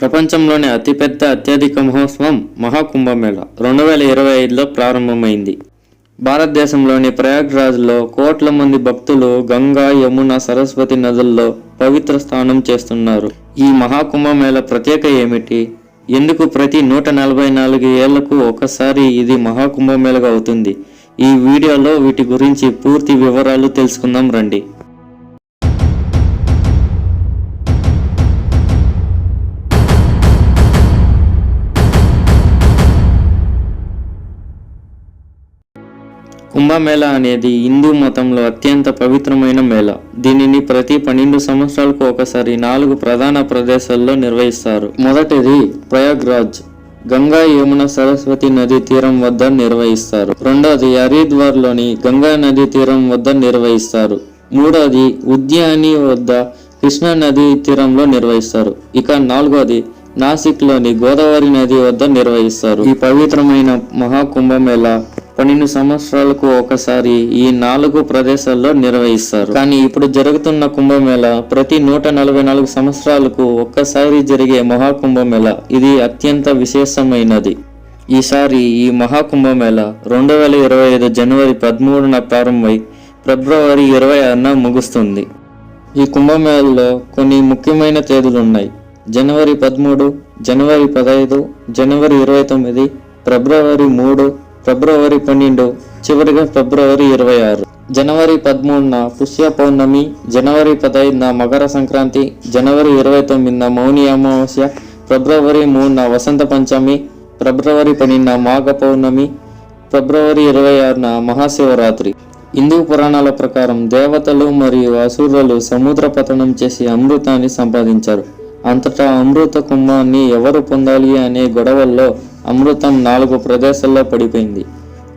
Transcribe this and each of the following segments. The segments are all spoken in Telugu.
ప్రపంచంలోనే అతిపెద్ద అత్యధిక మహోత్సవం మహాకుంభమేళ. రెండు వేల ఇరవై ఐదులో ప్రారంభమైంది. భారతదేశంలోని ప్రయాగ్రాజ్లో కోట్ల మంది భక్తులు గంగా యమున సరస్వతి నదుల్లో పవిత్ర స్నానం చేస్తున్నారు. ఈ మహాకుంభమేళ ప్రత్యేక ఏమిటి? ఎందుకు ప్రతి నూట నలభై నాలుగు ఏళ్ళకు ఒకసారి ఇది మహాకుంభమేళగా అవుతుంది? ఈ వీడియోలో వీటి గురించి పూర్తి వివరాలు తెలుసుకుందాం రండి. కుంభమేళ అనేది హిందూ మతంలో అత్యంత పవిత్రమైన మేళ. దీనిని ప్రతి పన్నెండు సంవత్సరాలకు ఒకసారి నాలుగు ప్రధాన ప్రదేశాల్లో నిర్వహిస్తారు. మొదటిది ప్రయాగ్రాజ్. గంగా యమున సరస్వతి నది తీరం వద్ద నిర్వహిస్తారు. రెండవది హరిద్వార్లోని గంగా నది తీరం వద్ద నిర్వహిస్తారు. మూడవది ఉద్యాని వద్ద కృష్ణా నది తీరంలో నిర్వహిస్తారు. ఇక నాలుగవది నాసిక్లోని గోదావరి నది వద్ద నిర్వహిస్తారు. ఈ పవిత్రమైన మహాకుంభమేళ పన్నెండు సంవత్సరాలకు ఒకసారి ఈ నాలుగు ప్రదేశాల్లో నిర్వహిస్తారు. కానీ ఇప్పుడు జరుగుతున్న కుంభమేళ ప్రతి నూట నలభై నాలుగు సంవత్సరాలకు ఒక్కసారి జరిగే మహాకుంభమేళ. ఇది అత్యంత విశేషమైనది. ఈసారి ఈ మహాకుంభమేళ రెండు వేల ఇరవై ఐదు జనవరి పదమూడున ప్రారంభమై ఫిబ్రవరి ఇరవై ఆరున ముగుస్తుంది. ఈ కుంభమేళలో కొన్ని ముఖ్యమైన తేదీలు ఉన్నాయి జనవరి పదమూడు జనవరి పదహైదు జనవరి ఇరవై తొమ్మిది ఫిబ్రవరి మూడు ఫిబ్రవరి పన్నెండు చివరిగా ఫిబ్రవరి ఇరవై ఆరు. జనవరి పదమూడున పుష్య పౌర్ణమి జనవరి పదహైదున మకర సంక్రాంతి జనవరి ఇరవై తొమ్మిదిన మౌని అమావాస్య ఫిబ్రవరి మూడున వసంత పంచమి ఫిబ్రవరి పన్నెండున మాఘ పౌర్ణమి ఫిబ్రవరి ఇరవై ఆరున మహాశివరాత్రి. హిందూ పురాణాల ప్రకారం దేవతలు మరియు అసురులు సముద్ర పతనం చేసి అమృతాన్ని సంపాదించారు. అంతటా అమృత కుంభాన్ని ఎవరు పొందాలి అనే గొడవల్లో అమృతం నాలుగు ప్రదేశాల్లో పడిపోయింది.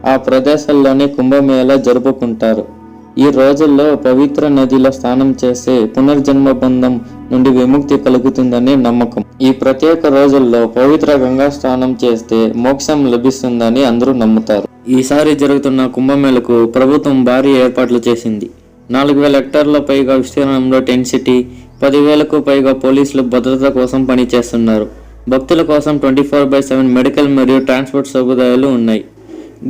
ఆ ప్రదేశాల్లోనే కుంభమేళ జరుపుకుంటారు. ఈ రోజుల్లో పవిత్ర నదిలో స్నానం చేస్తే పునర్జన్మ బంధం నుండి విముక్తి కలుగుతుందని నమ్మకం. ఈ ప్రత్యేక రోజుల్లో పవిత్ర గంగా స్నానం చేస్తే మోక్షం లభిస్తుందని అందరూ నమ్ముతారు. ఈసారి జరుగుతున్న కుంభమేళకు ప్రభుత్వం భారీ ఏర్పాట్లు చేసింది. నాలుగు వేల హెక్టార్ల పైగా విస్తీర్ణంలో టెన్సిటీ సిటీ పదివేలకు పైగా పోలీసులు భద్రత కోసం పనిచేస్తున్నారు. భక్తుల కోసం twenty four by seven medical మరియు ట్రాన్స్పోర్ట్ సౌకర్యాలు ఉన్నాయి.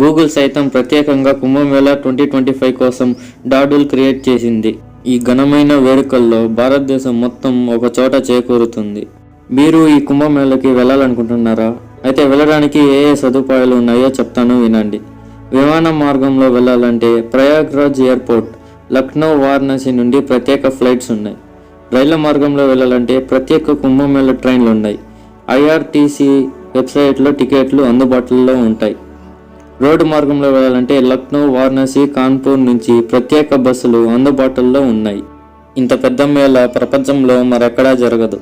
గూగుల్ సైతం ప్రత్యేకంగా కుంభమేళా ట్వంటీ ట్వంటీ ఫైవ్ కోసం డాడుల్ క్రియేట్ చేసింది. ఈ ఘనమైన వేడుకల్లో భారతదేశం మొత్తం ఒక చోట చేకూరుతుంది. మీరు ఈ కుంభమేళకి వెళ్ళాలనుకుంటున్నారా? అయితే వెళ్ళడానికి ఏ ఏ సదుపాయాలు ఉన్నాయో చెప్తాను వినండి. విమాన మార్గంలో వెళ్ళాలంటే ప్రయాగ్రాజ్ ఎయిర్పోర్ట్ లక్నో వారణాసి నుండి ప్రత్యేక ఫ్లైట్స్ ఉన్నాయి. రైళ్ళ మార్గంలో వెళ్ళాలంటే ప్రత్యేక కుంభమేళ ట్రైన్లు ఉన్నాయి. ఐఆర్టీసీ వెబ్సైట్లో టికెట్లు అందుబాటులో ఉంటాయి. రోడ్డు మార్గంలో వెళ్ళాలంటే లక్నో వారణాసి కాన్పూర్ నుంచి ప్రత్యేక బస్సులు అందుబాటులో ఉన్నాయి. ఇంత పెద్ద మేళ ప్రపంచంలో మరెక్కడా జరగదు.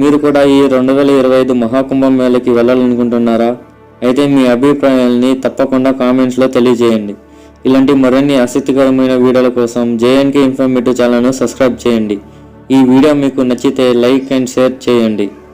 మీరు కూడా ఈ రెండు వేల ఇరవై ఐదు మహాకుంభం మేళకి వెళ్ళాలనుకుంటున్నారా? అయితే మీ అభిప్రాయాల్ని తప్పకుండా కామెంట్స్లో తెలియజేయండి. ఇలాంటి మరిన్ని ఆసక్తికరమైన వీడియోల కోసం జేఎన్కే ఇన్ఫర్మేటివ్ ఛానల్ను సబ్స్క్రైబ్ చేయండి. ఈ వీడియో మీకు నచ్చితే లైక్ అండ్ షేర్ చేయండి.